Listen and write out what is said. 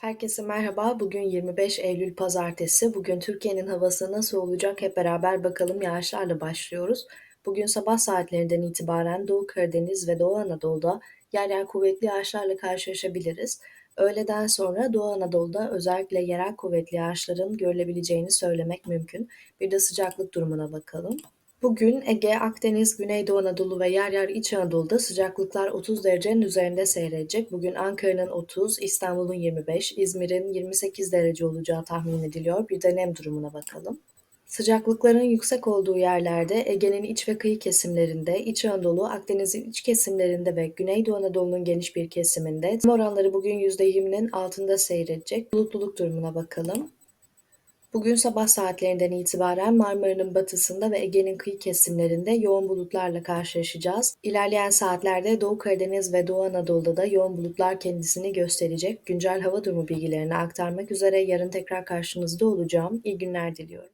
Herkese merhaba. Bugün 25 Eylül Pazartesi. Bugün Türkiye'nin havası nasıl olacak hep beraber bakalım yağışlarla başlıyoruz. Bugün sabah saatlerinden itibaren Doğu Karadeniz ve Doğu Anadolu'da yer yer kuvvetli yağışlarla karşılaşabiliriz. Öğleden sonra Doğu Anadolu'da özellikle yerel kuvvetli yağışların görülebileceğini söylemek mümkün. Bir de sıcaklık durumuna bakalım. Bugün Ege, Akdeniz, Güneydoğu Anadolu ve yer yer İç Anadolu'da sıcaklıklar 30 derecenin üzerinde seyredecek. Bugün Ankara'nın 30, İstanbul'un 25, İzmir'in 28 derece olacağı tahmin ediliyor. Bir de nem durumuna bakalım. Sıcaklıkların yüksek olduğu yerlerde Ege'nin iç ve kıyı kesimlerinde, İç Anadolu, Akdeniz'in iç kesimlerinde ve Güneydoğu Anadolu'nun geniş bir kesiminde nem oranları bugün %20'nin altında seyredecek. Bulutluluk durumuna bakalım. Bugün sabah saatlerinden itibaren Marmara'nın batısında ve Ege'nin kıyı kesimlerinde yoğun bulutlarla karşılaşacağız. İlerleyen saatlerde Doğu Karadeniz ve Doğu Anadolu'da da yoğun bulutlar kendisini gösterecek. Güncel hava durumu bilgilerini aktarmak üzere yarın tekrar karşınızda olacağım. İyi günler diliyorum.